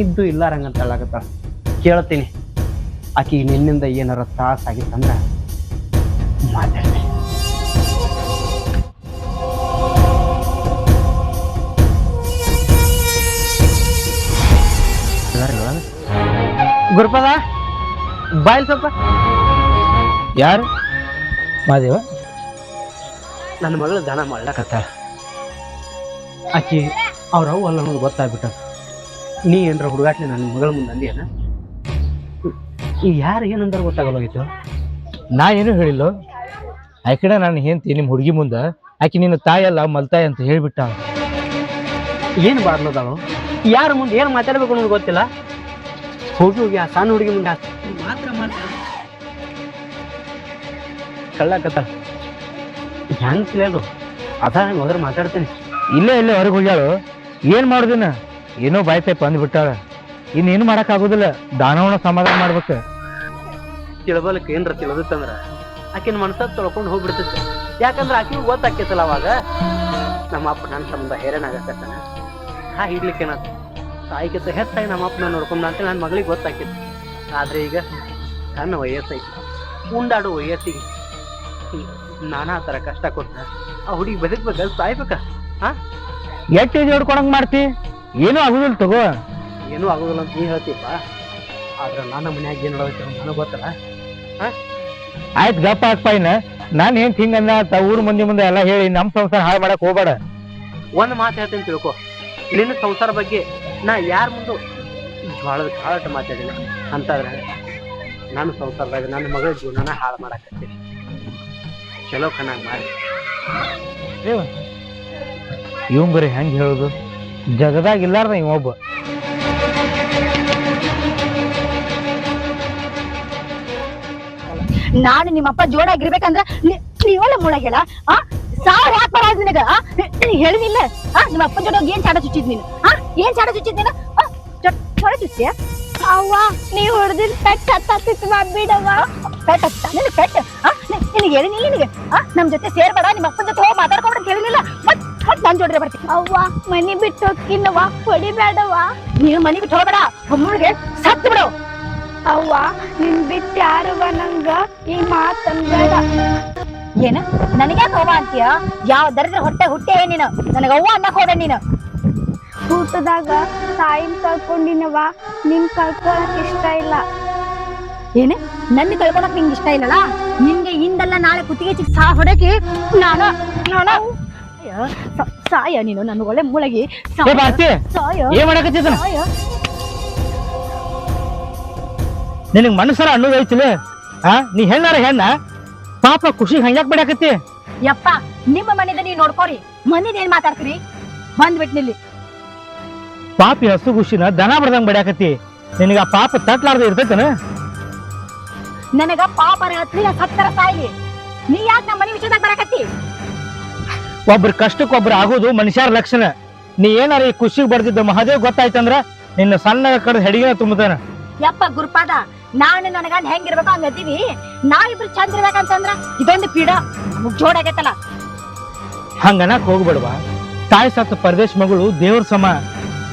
S1: ಇದ್ದು ಇಲ್ಲಾರಂಗಂತ ಅಳ್ಳಾಕತ್ತಾಳ. ಕೇಳ್ತೀನಿ. ಆಕಿ ನಿನ್ನಿಂದ ಏನಾರ ತ್ರಾಸ ಆಗಿತ್ತಂದ್ರ ಮಾತಾಡ್ತೀನಿ. ಗುರುಪದ ಬಾಯ್ ಸ್ವಲ್ಪ.
S3: ಯಾರು? ಮಾದೇವ
S1: ನನ್ನ ಮಗಳು ದಾನ ಮಾಡ್ಲಕತ್ತಾಳ ಆಕಿ ಅವ್ರ ಅವು ಅಲ್ಲ ಅನ್ನೋದು ಗೊತ್ತಾಗ್ಬಿಟ್ಟ ನೀ ಏನರ ಹುಡುಗಾಟ್ಲಿ ನನ್ನ ಮಗಳ ಮುಂದೆ ಅಂದಿಯನ? ಈ ಯಾರು ಏನಂದ್ರೆ ಗೊತ್ತಾಗಲ್ಲೋಗಿತ್ತು?
S3: ನಾ ಏನು ಹೇಳಿಲ್ಲ? ಆಕಡೆ ನಾನು ಹೆಂಡತಿ ನಿಮ್ಮ ಹುಡುಗಿ ಮುಂದೆ ಆಕೆ ನಿನ್ನ ತಾಯಲ್ಲ ಮಲ್ತಾಯಿ ಅಂತ ಹೇಳಿಬಿಟ್ಟ.
S1: ಏನು ಬಾರ್ಲದಾಳು? ಯಾರ ಮುಂದೆ ಏನು ಮಾತಾಡಬೇಕು ಅನ್ನೋದು ಗೊತ್ತಿಲ್ಲ? ಹೋಗಿ ಹೋಗಿ ಆ ಸಣ್ಣ ಹುಡುಗಿ ಮುಂದೆ ಆ- ಮಾತ್ರ ಮಾತ್ರ. ಕಳ್ಳಾಕತ್ತಾಳ ಹೆಂಗ್ ತಿಳಿಯೋದು? ಅದ ನಂಗೆ ಹೋದ್ರೆ ಮಾತಾಡ್ತೀನಿ.
S3: ಇಲ್ಲೇ ಇಲ್ಲೇ ಹೊರಗೆ ಹೋಗ್ಯಾಳು. ಏನು ಮಾಡುದಿನ ಏನೋ ಬಾಯ್ ಪೈಪ್ ಅಂದ್ಬಿಟ್ಟಾಳ ಇನ್ನೇನು ಮಾಡೋಕ್ಕಾಗೋದಿಲ್ಲ ದಾನವನ ಸಮಾಧಾನ ಮಾಡ್ಬೇಕು.
S1: ತಿಳಬಲಕ್ಕೆ ಏನರ ತಿಳಿದಿತ್ತಂದ್ರ ಆಕಿನ ಮನಸ್ಸ ತೊಳ್ಕೊಂಡು ಹೋಗ್ಬಿಡ್ತೈತೆ ಯಾಕಂದ್ರೆ ಆಕಿಗೆ ಗೊತ್ತಾಕೈತಲ್ಲ ಅವಾಗ. ನಮ್ಮ ಅಪ್ಪ ನನ್ನ ಸಂಬಂಧ ಹೈರಾಣ ಆಗತ್ತಾನ ಹಾ ಇಡ್ಲಿಕ್ಕೆ ಏನಾಯ್ತು ತಾಯಿಗಿಂತ ಹೆಚ್ಚಾಗಿ ನಮ್ಮ ಅಪ್ಪನ ನೋಡ್ಕೊಂಡ ಅಂತ ನನ್ನ ಮಗಳಿಗೆ ಗೊತ್ತಾಕಿತ್ತು. ಆದ್ರೆ ಈಗ ನನ್ನ ವಯಸ್ಸೈತಿ ಉಂಡಾಡು ವಯಸ್ಸಿಗೆ. ನಾನಾ ಥರ ಕಷ್ಟ ಕೊಟ್ಟ ಆ ಹುಡುಗಿ ಬದುಕ್ಬೇಕ ಸಾಯ್ಬೇಕ?
S3: ಎಷ್ಟು ಹೊಡ್ಕೊಳಂಗ್ ಮಾಡ್ತಿ? ಏನೂ ಆಗುದಿಲ್ಲ ತಗೋ.
S1: ಏನೂ ಆಗುದಿಲ್ಲ ಅಂತ ನೀ ಹೇಳ್ತೀಪ್ಪ ಆದ್ರೆ ನನ್ನ ಮನ್ಯಾಗ ಏನು ನೋಡೋಕೆ ನನಗೆ ಗೊತ್ತಲ್ಲ.
S3: ಆಯ್ತು ಗಪ್ಪ ಹಾಕ್ಪ ಇನ್ನ. ನಾನ್ ಏನ್ ಹಿಂಗ ಅಂದ ಊರ್ ಮಂದಿ ಮುಂದೆ ಎಲ್ಲ ಹೇಳಿ ನಮ್ಮ ಸಂಸಾರ ಹಾಳು ಮಾಡಕ್ ಹೋಗ್ಬೇಡ.
S1: ಒಂದು ಮಾತು ಹೇಳ್ತೀನಿ ತಿಳ್ಕೊ. ನಿನ್ನ ಸಂಸಾರ ಬಗ್ಗೆ ನಾ ಯಾರ ಮುಂದೆ ಜ್ವಾಳದ ಕಾಳಟ ಮಾತಾಡಿಲ್ಲ. ಅಂತಂದ್ರೆ ನನ್ನ ಸಂಸಾರದಾಗ ನನ್ನ ಮಗಳ ಜೀವನನ ಹಾಳು ಮಾಡಾಕತ್ತೀನಿ ಚಲೋ ಕಣ್ಣಾಗ ಮಾಡಿ
S3: ಇವಂಗ್ ಬರೀ ಹೆಂಗ್ ಹೇಳುದು? ಜಗದಾಗ ಇಲ್ಲಾರ್ದ ಇವ ಒಬ್ಬ.
S2: ನಾನು ನಿಮ್ಮಪ್ಪ ಜೋಡಾಗಿರ್ಬೇಕಂದ್ರ ನೀವಲ್ಲ ಮುಳಗೆಳ ಆ? ಸಾವಿರ ಯಾಕೆ ಬರೋದು ನಿನಗ? ನೀ ಹೇಳಿದಿಲ್ಲ ಆ? ನಿಮ್ಮ ಅಪ್ಪನ ಜೋಡ ಏನ್ ಚಾಡ ಚುಚ್ಚಿದ್ ನೀನು ಆ? ಏನ್ ಚಾಡ ಚುಚ್ಚಿದ್ ನೀನು? ಚಾಡ ಚುಚ್ಚಿಯ?
S6: ಅವ್ವ ನೀ ಹೊಡೆದಿದ್ ಪೆಟ್ ಹತ್ತಿತ್ತು ಬಿಡವ್ವ?
S2: ಪೆಟ್ ಹತ್ತ? ನಿನ್ ಪೆಟ್ ಆ? ನಿನಗೆ ಹೇಳಿನಿಲ್ಲ ನಿನಗೆ. ಆ ನಮ್ಮ ಜೊತೆ ಸೇರ್ಬೇಡ ನಿಮ್ಮ ಅಪ್ಪನ ಜೊತೆ ಹೋಗಿ ಮಾತಾಡ್ಕೊಂಡು ಹೇಳಿಲ್ಲ ಮತ್ ಮತ್ ನನ್ನ ಜೋಡ್ರೆ ಬರ್ತೀನಿ.
S6: ಅವ್ವ, ಮನಿ ಬಿಟ್ಟು ಹೋಗ್ತೀನವ್ವ ಹೊಡಿಬೇಡವ್ವ
S2: ನೀನು ಮನೆ ಬಿಟ್ಟು ಹೋಗ್ಬೇಡ ಒಮ್ಮಳಿಗೆ ಸತ್ತು ಬಿಡು.
S6: ಅವ್ವ, ನಿನ್ ಬಿಟ್ಟು ಯಾರವ್ವ ನಂಗ ಈ ಮಾತಂದ
S2: ಏನ? ನನಗೆ ಕೋಪ ಅಂತೀಯ? ಯಾವ ದರಿದ್ರ ಹೊಟ್ಟೆ ಹುಟ್ಟೆ ನೀನು? ನನಗೆ ಅವ್ವ ಅನ್ನಕ್ ಹೋದ ನೀನು.
S6: ಊಟದಾಗ ತಾಯಿನ ಕಳ್ಕೊಂಡಿನವ್ವ, ನಿನ್ ಕಳ್ಕೊಳಕ್ ಇಷ್ಟ ಇಲ್ಲ.
S2: ಏನ? ನನ್ನ ಕಳ್ಕೊಳಕ್ ನಿಂಗೆ ಇಷ್ಟ ಇಲ್ಲಲ್ಲ? ನಿನ್ಗೆ ಹಿಂದಲ್ಲ ನಾಳೆ ಕುತ್ತಿಗೆ ಚಿಕ್ಕ ಸಾ ಹೊಡಕಿ? ನಾನು ನಾನು? ಸಾಯ ನೀನು ನನ್ನ ಒಳ್ಳೆ ಮುಳಗಿ.
S3: ನಿನಗ್ ಮನಸ್ಸರ ಅನ್ನೋದು ಐತಿಲ್ಲ ಆ ನೀ ಹೆಣ್ಣಾರ ಹೆಣ್ಣ? ಪಾಪ ಖುಷಿ ಹಂಗ್ಯಾಕ್ ಬಿಡಾಕತ್ತಿ
S2: ಯಪ್ಪ ನಿಮ್ಮ ಮನೆದ ನೀ ನೋಡ್ಕೋರಿ. ಮನೇದ ಏನ್ ಮಾತಾಡ್ತೀರಿ? ಬಂದ್ಬಿಟ್ ನಿಲ್ಲಿ.
S3: ಪಾಪಿ ಹಸು ಖುಷಿನ ದನ ಬಡ್ದಂಗ್ ಬಿಡಾಕತ್ತಿ ನಿನಗ ಆ ಪಾಪ ತಟ್ಲಾರ್ದ ಇರ್ತೈತನ?
S2: ನನಗ ಪಾಪರ ಹತ್ಲಿಲ್ಲ ಸತ್ತರ ತಾಯಿ. ನೀ ಯಾಕೆ ನಮ್ಮ ಮನೆ ವಿಷಯದಾಗ ಬರಕತ್ತಿ?
S3: ಒಬ್ರ ಕಷ್ಟಕ್ಕೆ ಒಬ್ರು ಆಗೋದು ಮನುಷ್ಯರ ಲಕ್ಷಣ. ನೀ ಏನಾರ ಈ ಖುಷಿಗೆ ಬರ್ದಿದ್ದ ಮಹಾದೇವ್ ಗೊತ್ತಾಯ್ತಂದ್ರ ನಿನ್ನ ಸಣ್ಣ ಕಡೆ ಹೆಡಿಗೆ ತುಂಬತಾನ
S2: ಯಪ್ಪ ಗುರುಪಾದ ನಾನು ನನಗ ಹೆಂಗಿರ್ಬೇಕು ಹಂಗ ಅದೀವಿ. ನಾವಿಬ್ರು ಚಂದ ಇರ್ಬೇಕಂತಂದ್ರ ಇದೊಂದು ಪೀಡ. ನಮಗ್ ಜೋಡಾಗೈತಲ್ಲ
S3: ಹಂಗನಕ್ ಹೋಗ್ಬೇಡವಾ ತಾಯಿ ಸತ್ತ ಪರದೇಶ್ ಮಗಳು ದೇವ್ರ ಸಮ.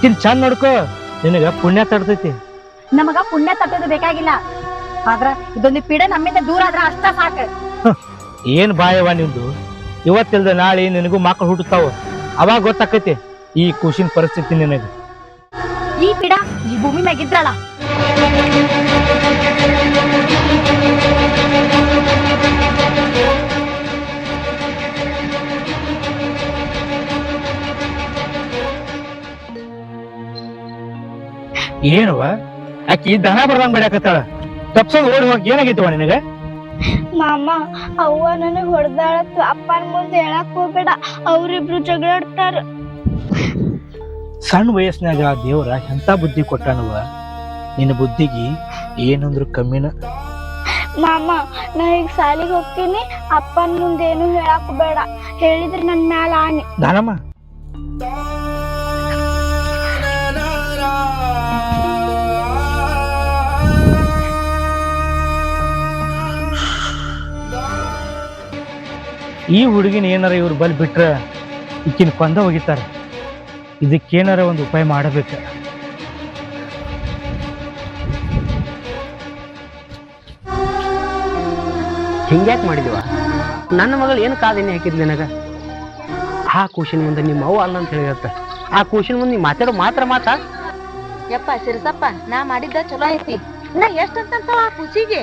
S3: ತಿನ್ ಚಂದ ನೋಡ್ಕೋ ನಿನಗ ಪುಣ್ಯ ತಡ್ತೈತಿ.
S2: ನಮಗ ಪುಣ್ಯ ತಟ್ಟೋದು ಬೇಕಾಗಿಲ್ಲ. ಆದ್ರ ಇದೊಂದು ಪೀಡೆ ನಮ್ಮಿಂದ ದೂರ ಆದ್ರ ಅಷ್ಟ ಸಾಕ.
S3: ಏನ್ ಬಾಯವ ನಿಮ್ದು ಇವತ್ತಿಲ್ದ ನಾಳೆ ನಿನಗೂ ಮಕ್ಕಳು ಹುಟ್ಟುತ್ತಾವ. ಅವಾಗ ಗೊತ್ತಾಕೈತಿ ಈ ಖುಷಿನ ಪರಿಸ್ಥಿತಿ ನಿನಗೆ.
S2: ಈ ಪಿಡ ಈ ಭೂಮಿ ಮ್ಯಾಗಿದ್ರಲ್ಲ.
S3: ಏನವ ಆಕಿ ದನ ಬರ್ದಂಗ್ ಬಿಡಾಕತ್ತಾಳ ತಪ್ಸೋದ್ ಓಡಿ ಹೋಗಿ ಏನಾಗೈತವ ನಿನಗೆ?
S6: ಮಾಮ ಅವ್ವ ನನಗೆ ಹೊಡೆದಾಳತ್ತು ಅಪ್ಪನ ಮುಂದೆ ಹೇಳಕ್ ಹೋಗ್ಬೇಡ. ಅವ್ರಿಬ್ರು ಜಗಳಾಡ್ತಾರ
S3: ಸಣ್ಣ ವಯಸ್ಸಿನಾಗ ಆ ದೇವ್ರ ಎಂತ ಬುದ್ಧಿ ಕೊಟ್ಟಾನವ ನಿನ್ನ ಬುದ್ಧಿಗೆ ಏನಂದ್ರು ಕಮ್ಮಿನ?
S6: ಮಾಮ ನಾ ಈಗ ಸಾಲಿಗೆ ಹೋಗ್ತೀನಿ. ಅಪ್ಪನ ಮುಂದೆ ಏನು ಹೇಳಕ್ ಬೇಡ. ಹೇಳಿದ್ರೆ ನನ್ ಮ್ಯಾಲ ಆನೆ.
S3: ದಾನಮ್ಮ. ಈ ಹುಡುಗಿನ ಏನಾರ ಇವ್ರು ಬಲ್ ಬಿಟ್ರೆ ಈಕಿನ ಕೊಂದ ಹೋಗಿತ್ತಾರೆ ಇದಕ್ಕೇನಾರ ಒಂದು ಉಪಾಯ ಮಾಡಬೇಕು.
S1: ಹಿಂಗ್ಯಾಕ್ ಮಾಡಿದೀವ ನನ್ನ ಮಗಳು ಏನು ಕಾದಿನಿ ಹಾಕಿದ್ ನಿನಗ? ಆ ಕೂಶಿನ ಮುಂದೆ ನಿಮ್ಮ ಅವ್ವ ಅಲ್ಲ ಅಂತ ಹೇಳಿರತ್ತ. ಆ ಕೂಶಿನ ಮುಂದೆ ನೀವು ಮಾತಾಡೋ ಮಾತ್ರ ಮಾತಾ?
S4: ಯಪ್ಪ ಸಿರಸಪ್ಪ ನಾ ಮಾಡಿದ್ದ ಚಲೋ ಐತಿ. ನಾ ಎಷ್ಟಂತ ಆ ಖುಷಿಗೆ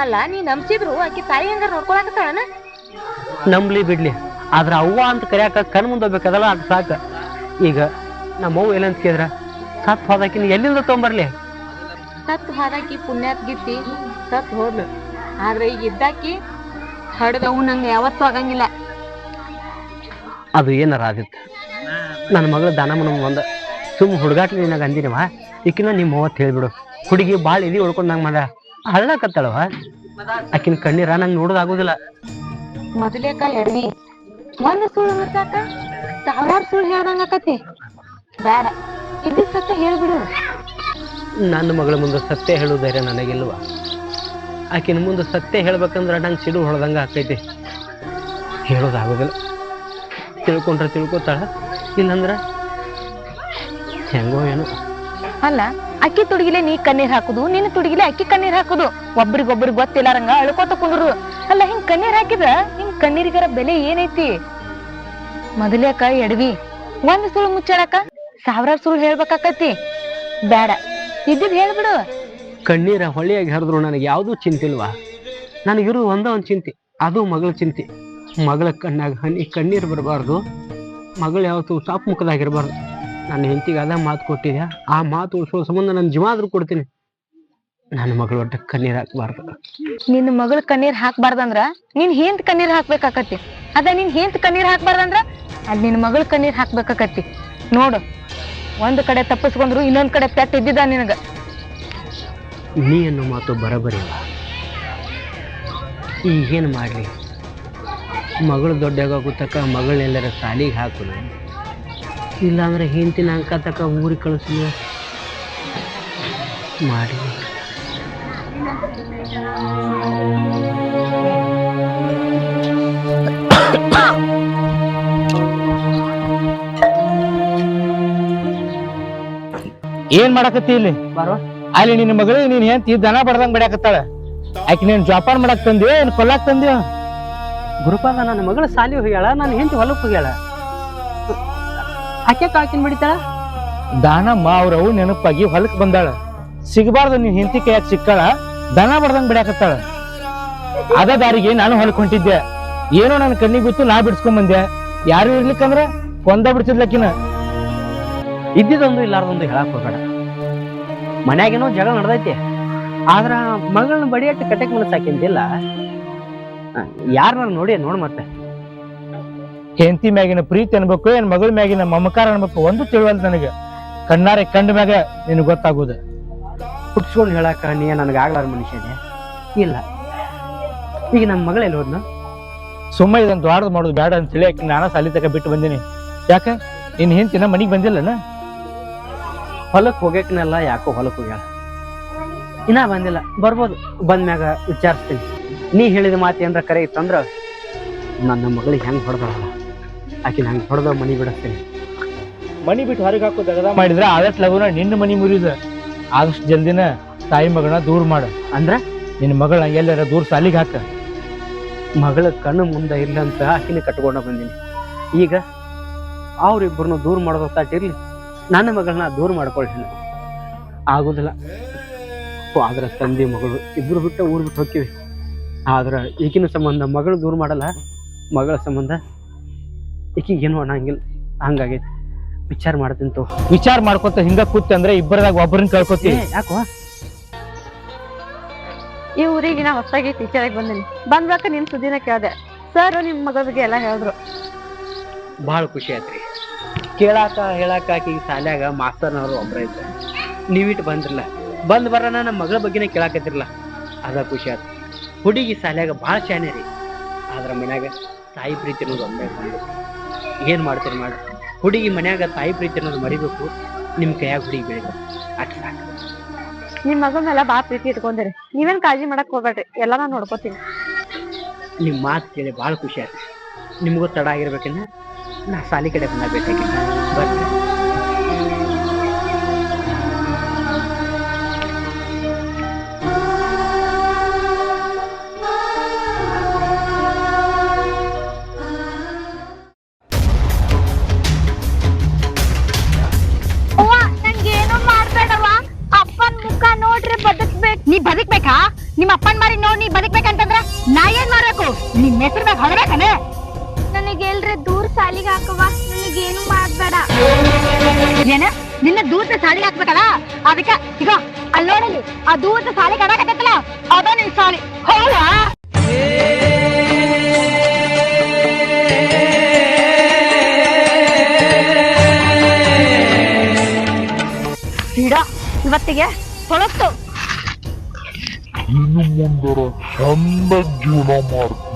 S4: ಅಲ್ಲ ನೀ ನಂಬ್ಸಿದ್ರು ಆಕಿ ತಾಯಿ ಹಂಗಾರ ನೋಡ್ಕೊಳಕತ್ತಾಳನ?
S1: ನಂಬ್ಲಿ ಬಿಡ್ಲಿ. ಆದ್ರೆ ಅವ್ವ ಅಂತ ಕರ್ಯಾಕ ಕಣ್ ಮುಂದೆ ಹೋಗ್ಬೇಕದಲ್ಲ ಅದು ಸಾಕು. ಈಗ ನಮ್ಮ ಅವ್ವ ಏನಂತ ಕೇಳಿದ್ರ? ಸತ್ ಹೋದಾಕಿನ ಎಲ್ಲಿಂದ ತೊಗೊಂಬರ್ಲಿ?
S4: ಸತ್ ಹೋದಾಕಿ ಪುಣ್ಯಾತ್ ಗಿತ್ತಿ ಸತ್ ಹೋದ್ಲು. ಆದ್ರೆ ಈಗ ಇದ್ದಾಕಿ ಹಡ್ದವು ನಂಗೆ ಯಾವತ್ತು ಆಗಂಗಿಲ್ಲ.
S1: ಅದು ಏನಾರ ಆದಿತ್ತು ನನ್ನ ಮಗಳು ದಾನಮ್ಮನ ಒಂದ ಸುಮ್ ಹುಡುಗಾಟ್ಲಿ ನಿನಗೆ ಅಂದಿನವ ಈಕಿನ ನಿಮ್ಮ ಅವತ್ತು ಹೇಳ್ಬಿಡು. ಹುಡುಗಿ ಭಾಳ ಇದಿ ನಂಗೆ ಮಾಡ ಹಳ್ಳಕತ್ತಾಳವ ಆಕಿನ ಕಣ್ಣೀರ ನಂಗೆ ನೋಡೋದಾಗೋದಿಲ್ಲ
S4: ಮೊದಲೇಕ ಎಡವಿ. ಒಂದ್ ಸುಳ್ಳು ಮುಚ್ಚಾಕ ಸಾವಿರಾರು ಸುಳ್ಳು ಹೇಳ್ದಂಗ ಆಕತಿ ಬೇಡ. ಇದ್ದ ಸತ್ಯ ಹೇಳ್ಬಿಡು.
S1: ನನ್ನ ಮಗಳ ಮುಂದೆ ಸತ್ಯ ಹೇಳೋ ಧೈರ್ಯ ನನಗಿಲ್ವ? ಆಕಿನ ಮುಂದೆ ಸತ್ಯ ಹೇಳ್ಬೇಕಂದ್ರ ನಂಗೆ ಸಿಡು ಹೊಡೆದಂಗೆ ಆಕೈತಿ. ಹೇಳೋದಾಗೋದಿಲ್ಲ. ತಿಳ್ಕೊಂಡ್ರೆ ತಿಳ್ಕೊತಾಳ ಇಲ್ಲಂದ್ರ ಹೆಂಗೋ ಏನೋ.
S4: ಅಲ್ಲ ಅಕ್ಕಿ ತುಡುಗಿಲೆ ನೀ ಕಣ್ಣೀರ್ ಹಾಕುದು ನಿನ್ನ ತುಡುಗಿಲೆ ಅಕ್ಕಿ ಕಣ್ಣೀರ್ ಹಾಕುದು. ಒಬ್ರಿಗೊಬ್ರಿಗೆ ಗೊತ್ತಿಲ್ಲಾರಂಗ ಅಳ್ಕೊತ ಕುಂದ್ರು ಅಲ್ಲ, ಹಿಂಗ್ ಕಣ್ಣೀರ್ ಹಾಕಿದ್ರ, ಹಿಂಗ್ ಕಣ್ಣೀರಿಗರ ಬೆಲೆ ಏನೈತಿ? ಮೊದಲೇಕ ಎಡವಿ. ಒಂದ್ ಸುಳ್ಳು ಮುಚ್ಚಾಡಕ ಸಾವಿರಾರು ಸುಳ್ಳು ಹೇಳ್ಬೇಕಾಕತಿ ಬೇಡ ಇದ್ದಿದ್ ಹೇಳ್ಬಿಡು.
S1: ಕಣ್ಣೀರ ಹೊಳೆಯಾಗಿ ಹರಿದ್ರು ನನಗೆ ಯಾವುದೂ ಚಿಂತಿಲ್ವಾ? ನನಗಿರು ಒಂದ ಒಂದು ಚಿಂತೆ, ಅದು ಮಗಳ ಚಿಂತೆ. ಮಗಳ ಕಣ್ಣಾಗ ಹನಿ, ಕಣ್ಣೀರು ಬರಬಾರ್ದು. ಮಗಳ ಯಾವತ್ತು ಸಾಪ್ ಮುಖದಾಗಿರ್ಬಾರ್ದು ನನ್ನ ಹೆಂಡತಿಗೆ ಅದ ಮಾತು ಕೊಟ್ಟಿದ್ಯಾ? ಆ ಮಾತು ಉಳಿಸೋ ಸಂಬಂಧ ನನ್ನ ಜೀವ ಕೊಡ್ತೀನಿ. ನನ್ನ ಮಗಳು ಒಟ್ಟ ಕಣ್ಣೀರ್ ಹಾಕ್ಬಾರ್ದು.
S4: ನಿನ್ನ ಮಗಳ ಕಣ್ಣೀರ್ ಹಾಕ್ಬಾರ್ದಂದ್ರ ನಿನ್ ಹೆಂತ ಕಣ್ಣೀರ್ ಹಾಕ್ಬೇಕಾಕತಿ ಅದ ನಿನ್ ಹೆಂತ ಕಣ್ಣೀರ್ ಹಾಕ್ಬಾರ್ದಂದ್ರ ಅದ್ ನಿನ್ ಮಗಳ ಕಣ್ಣೀರ್ ಹಾಕ್ಬೇಕಾಕತಿ ನೋಡು ಒಂದ್ ಕಡೆ ತಪ್ಪಿಸ್ಕೊಂಡ್ರು ಇನ್ನೊಂದ್ ಕಡೆ ಪೆಟ್ಟ ಇದ್ದಿದ್ದ ನಿನಗ.
S1: ನೀ ಅನ್ನೋ ಮಾತು ಬರಬರಿ ಅಲ್ಲ. ಈಗೇನು ಮಾಡಲಿ? ಮಗಳು ದೊಡ್ಡಾಗೋ ತಕ್ಕ ಮಗಳನ್ನೆಲ್ಲರ ಸಾಲಿಗೆ ಹಾಕಲು ಇಲ್ಲಾಂದ್ರೆ ಹಿಂತಿನ ಅಂಕ ತಕ್ಕ ಊರಿಗೆ ಕಳಿಸ್ಲಿ ಮಾಡಿ
S3: ಏನ್ ಮಾಡಾಕತ್ತಿ ಇಲ್ಲಿ? ಅಲ್ಲಿ ನಿನ್ನ ಮಗಳು ನೀನ್ ಹೆಂಡತಿ ದನ ಬಡ್ದಂಗ್ ಬಿಡಾಕತ್ತಾಳ ಆಕೆ ನೀನ್ ಜೋಪಾನ ಮಾಡಕ್ ತಂದೆ ಏನ್ ಕೊಲ್ಲಾಕ್ ತಂದೆ
S1: ಗುರುಪಾದ ನನ್ನ ಮಗಳು ಸಾಲಿ ಹೋಗ್ಯಾಳ ನನ್ನ ಹೆಂಡತಿ ಹೊಲಕ್ ಹೋಗ್ಯಾಳ. ಆಕೆ ಕಾಕಿನ್ ಬಿಡಿತಾಳ?
S3: ದಾನಮ್ಮ ಅವ್ರವು ನೆನಪಾಗಿ ಹೊಲಕ್ ಬಂದಾಳ. ಸಿಗಬಾರ್ದು ನೀನ್ ಹೆಂಡತಿ ಕೈಯಾಗ ಸಿಕ್ಕಾಳ. ದನ ಬಡ್ದಂಗ್ ಬಿಡಾಕತ್ತಾಳ. ಅದ ದಾರಿಗೆ ನಾನು ಹೊಲಕ್ ಹೊಂಟಿದ್ದೆ ಏನೋ ನನ್ನ ಕಣ್ಣಿಗೆ ಬಿತ್ತು ನಾ ಬಿಡ್ಸ್ಕೊಂಡ್ ಬಂದೆ. ಯಾರು ಇರ್ಲಿಕ್ಕಂದ್ರ ಕೊಂದ ಬಿಡ್ತಿದ್ಲಕ್ಕಿನ
S1: ಇದ್ದಿದೊಂದು ಇಲ್ಲಾರ್ದೊಂದು ಹೇಳಕ್ ಹೋಗಬೇಡ. ಮನ್ಯಾಗೇನೋ ಜಗಳ ನಡ್ದೈತಿ. ಆದ್ರ ಮಗಳನ್ನ ಬಡಿಯಟ್ಟು ಕಟಕ್ ಮನಸ್ಸಾಕಿಂತಿಲ್ಲ ಯಾರನ್ನ ನೋಡಿ ನೋಡ್ ಮತ್ತೆ.
S3: ಹೆಂಡತಿ ಮ್ಯಾಗಿನ ಪ್ರೀತಿ ಅನ್ಬೇಕು ಏನ್ ಮಗಳ ಮ್ಯಾಗಿನ ಮಮಕಾರ ಅನ್ಬೇಕು ಒಂದು ತಿಳುವಲ್ ನನಗೆ. ಕಣ್ಣಾರೆ ಕಂಡ ಮ್ಯಾಗ ನಿನ್ಗೆ ಗೊತ್ತಾಗೋದು.
S1: ಹುಟ್ಸ್ಕೊಂಡು ಹೇಳಕ್ಕ ನೀ ನನಗೆ ಆಗ್ಲಾರ ಮನುಷ್ಯನೇ ಇಲ್ಲ. ಈಗ ನಮ್ಮ ಮಗಳೆಲ್ಲಿ ಹೋದ್ನ
S3: ಸುಮ್ಮ ಇದನ್ನ ದ್ವಾರದ ಮಾಡೋದು ಬೇಡ ಅಂತ ಹೇಳಿ ನಾನು ಸಾಲಿ ತಕ ಬಿಟ್ಟು ಬಂದೀನಿ. ಯಾಕ? ಇನ್ನು ಹೆಂಡ್ತಿನ ಮನೆಗೆ ಬಂದಿಲ್ಲನ?
S1: ಹೊಲಕ್ಕೆ ಹೋಗ್ಯಾಕನಲ್ಲ ಯಾಕೋ ಹೊಲಕ್ಕೆ ಹೋಗ್ಯಾಳ? ಇನ್ನ ಬಂದಿಲ್ಲ. ಬರ್ಬೋದು. ಬಂದ್ಮ್ಯಾಗ ವಿಚಾರಿಸ್ತೀನಿ. ನೀ ಹೇಳಿದ ಮಾತು ಏನಾರ ಕರೆ ಇತ್ತಂದ್ರ ನನ್ನ ಮಗಳಿಗೆ ಹೆಂಗ್ ಹೊಡೆದಲ್ಲ ಆಕೆ ಹಂಗೆ ಹೊಡೆದ ಮನೆ ಬಿಡಿಸ್ತೀನಿ.
S3: ಮನಿ ಬಿಟ್ಟು ಹೊರಗೆ ಹಾಕೋ ಮಾಡಿದ್ರೆ ಮಾಡಿದ್ರ ಆದಷ್ಟು ಲಗುನ ನಿನ್ನ ಮನಿ ಮುರಿದ ಆದಷ್ಟು ಜಲ್ದಿನ ತಾಯಿ ಮಗಳನ್ನ ದೂರ ಮಾಡ.
S1: ಅಂದ್ರೆ?
S3: ನಿನ್ನ ಮಗಳನ್ನ ಎಲ್ಲಾರ ದೂರ ಸಾಲಿಗೆ ಹಾಕ.
S1: ಮಗಳ ಕಣ್ಣು ಮುಂದೆ ಇಲ್ಲ ಅಂತ ಆಕಿನ ಕಟ್ಕೊಂಡ ಬಂದೀನಿ. ಈಗ ಅವ್ರಿಬ್ಬರನ್ನು ದೂರ ಮಾಡೋದು ತಾಟಿರ್ಲಿ ನನ್ನ ಮಗಳನ್ನ ದೂರ ಮಾಡ್ಕೊಳ್ತೀನಿ. ಆಗುದಿಲ್ಲ. ಆದ್ರ ತಂದೆ ಮಗಳು ಇಬ್ರು ಬಿಟ್ಟು ಊರು ಬಿಟ್ಟು ಹೋಗ್ತೀವಿ ಆದ್ರ ಈಕಿನ ಸಂಬಂಧ ಮಗಳು ದೂರ ಮಾಡಲ್ಲ ಮಗಳ ಸಂಬಂಧ ಈಕಿಗೇನು ಏನು ಅನ್ನಂಗಿಲ್ಲ. ಹಂಗಾಗೈತಿ. ವಿಚಾರ ಮಾಡ್ತೀನಿ ತೋ.
S3: ವಿಚಾರ ಮಾಡ್ಕೊತ ಹಿಂಗ ಕೂತ್ ಅಂದ್ರೆ ಇಬ್ಬರದಾಗ ಒಬ್ಬರನ್ನ ಕಳ್ಕೊತೀನಿ
S1: ಯಾಕೋ?
S8: ಈ ಊರಿಗೆ ನಾ ಹೊಸದಾಗಿ ಟೀಚರ್ ಆಗಿ ಬಂದಿನಿ. ಬಂದ್ಬೇಕ ನಿಮ್ ಸುದ್ದಿನ ಕೇಳ್ದೆ. ಸರ್ ನಿಮ್ ಮಗಳ ಬಗ್ಗೆ ಎಲ್ಲಾ ಹೇಳಿದ್ರು.
S1: ಬಹಳ ಖುಷಿ ಆಯ್ತ್ರಿ ಕೇಳಾಕ ಹೇಳಾಕ ಈಗ ಶಾಲ್ಯಾಗ ಮಾಸ್ತರ್ನವ್ರು ಒಬ್ಬರ ಇದ್ರ. ನೀವಿಟ್ ಬಂದ್ರಲ್ಲ. ಬಂದ್ ಬರೋಣ ನಮ್ಮ ಮಗಳ ಬಗ್ಗೆನೇ ಕೇಳಾಕತ್ತಿರಲ್ಲ. ಅದ ಖುಷಿ ಆಯ್ತು ಹುಡುಗಿ ಶಾಲ್ಯಾಗ ಭಾಳ ಶಾನೆ ರೀ. ಆದ್ರ ಮನ್ಯಾಗ ತಾಯಿ ಪ್ರೀತಿ ಅನ್ನೋದು ಒಂದೇ ಬಂದು ಏನ್ ಮಾಡ್ತೀರಿ ಮಾಡಿ. ಹುಡುಗಿ ಮನ್ಯಾಗ ತಾಯಿ ಪ್ರೀತಿ ಅನ್ನೋದು ಮರಿಬೇಕು ನಿಮ್ ಕೈಯಾಗ ಹುಡುಗಿ ಬೆಳಿಬೇಕು. ಅಟ್ ಸಾಕು
S8: ನಿಮ್ ಮಗಳ ಮೇಲೆ ಬಾ ಪ್ರೀತಿ ಇಟ್ಕೊಂಡಿರಿ. ನೀವೇನ್ ಕಾಳಜಿ ಮಾಡಕ್ ಹೋಗ್ಬೇಡ್ರಿ ಎಲ್ಲ ನಾನು ನೋಡ್ಕೋತೀನಿ.
S1: ನಿಮ್ಮ ಮಾತು ಕೇಳಿ ಭಾಳ ಖುಷಿ ಆಯ್ತು. ನಿಮಗೂ ತಡ ಆಗಿರ್ಬೇಕನ್ನ ನಾ ಸಾಲಿ ಕಡೆ ಬಂದಾಗ ಬೇಕಾಗಿ ಬರ್ರಿ.
S2: ದೂರದ ಸಾಲಿ ಕಡಕತ್ತಲ್ಲ ಅದ ನಿನ್ ಸಾಲಿ. ಹೌದಾ? ಇವತ್ತಿಗೆ ಹೊಳತ್ತು
S9: ಇನ್ನು ಮುಂದರ ಚಂದ ಜೀವನ ಮಾಡ್ತೀನಿ.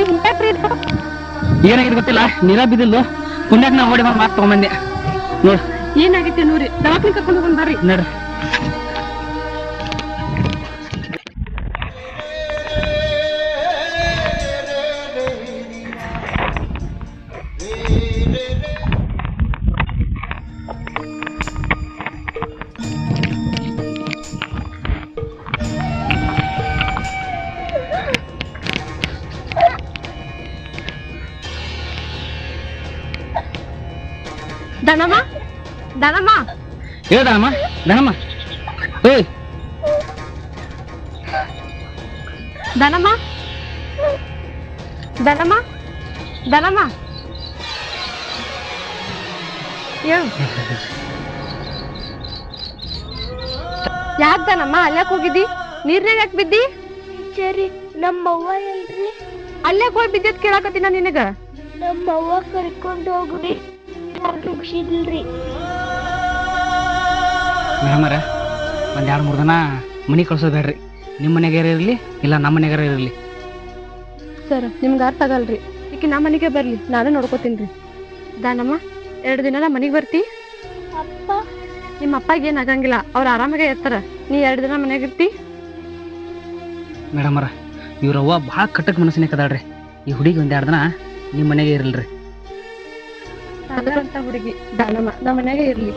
S8: ಹಿಂಗ್ಯಾಕ್ರಿ
S7: ಏನಾಗಿದೆ ಗೊತ್ತಿಲ್ಲ ನೀರ ಬಿದ್ದಿಲ್ಲ ಪುಣ್ಯಕ್ ನಾ ಓಡಿ ಬಂದ್ ಮಾತು ತಗೊಂಬಂದೆ. ನೋಡ್.
S8: ಏನಾಗಿತ್ತು ನೋಡ್ರಿ ದವಾಖಾನೆ ಕರ್ಕೊಂಡು ಬಂದಾರಿ ಬರ್ರಿ.
S7: ನಡ್ರಿ ಹೇಳ ದನಮ್ಮ ದನಮ್ಮ ಏಯ್
S8: ದನಮ್ಮ ದನಮ್ಮ ದನಮ್ಮ ಹೇಳು ಯಾಕ್ ದನಮ್ಮ ಅಲ್ಯಾಕ್ ಹೋಗಿದ್ದಿ ನೀರ್ನಾಗ ಯಾಕೆ ಬಿದ್ದಿ
S6: ಟೀಚರಿ ನಮ್ಮವ್ವ ಎಲ್ರಿ
S8: ಅಲ್ಯಾಕ್ ಹೋಗಿ ಬಿದ್ದದ್ ಕೇಳಾಕತ್ತೀನ ನಿನಗ
S6: ನಮ್ಮವ್ವ ಕರ್ಕೊಂಡು ಹೋಗ್ರಿ ಮುಗಿಸಿದ್ರಿ
S7: ಮೇಡಮರ ಒಂದು ಎರಡು ಮೂರು ದಿನ ಮನೆ ಕಳ್ಸೋದು ಬೇಡ್ರಿ. ನಿಮ್ಮ ಮನೆಗಾರ ಇರಲಿ ಇಲ್ಲ ನಮ್ಮ ಮನೆಗಾರ ಇರಲಿ.
S8: ಸರ್ ನಿಮ್ಗೆ ಅರ್ಥ ಆಗಲ್ರಿ. ಈಗ ನಮ್ಮ ಮನೆಗೆ ಬರಲಿ ನಾನೇ ನೋಡ್ಕೋತೀನಿ ರೀ ದಾನಮ್ಮ ಎರಡು ದಿನ ನಮ್ಮ ಮನೆಗೆ ಬರ್ತಿ?
S6: ಅಪ್ಪ.
S8: ನಿಮ್ಮ ಅಪ್ಪಗೆ ಏನಾಗಂಗಿಲ್ಲ ಆಗಂಗಿಲ್ಲ ಅವ್ರು ಆರಾಮಾಗೆ ಇರ್ತಾರ. ನೀ ಎರಡು ದಿನ ಮನೆಗೆ ಇರ್ತಿ?
S7: ಮೇಡಮರ ಇವ್ರವ್ವ ಭಾಳ ಕಟ್ಟಕ್ಕೆ ಮನಸ್ಸಿನ ಕದಾಳ್ರಿ. ಈ ಹುಡುಗಿ ಒಂದು ಎರಡು ದಿನ ನಿಮ್ಮ ಮನೆಗೆ ಇರಲ್ರಿ.
S8: ಸಾಧಾರಣ ಹುಡುಗಿ. ದಾನಮ್ಮ ನಮ್ಮ ಮನೆಗೆ ಇರ್ಲಿ.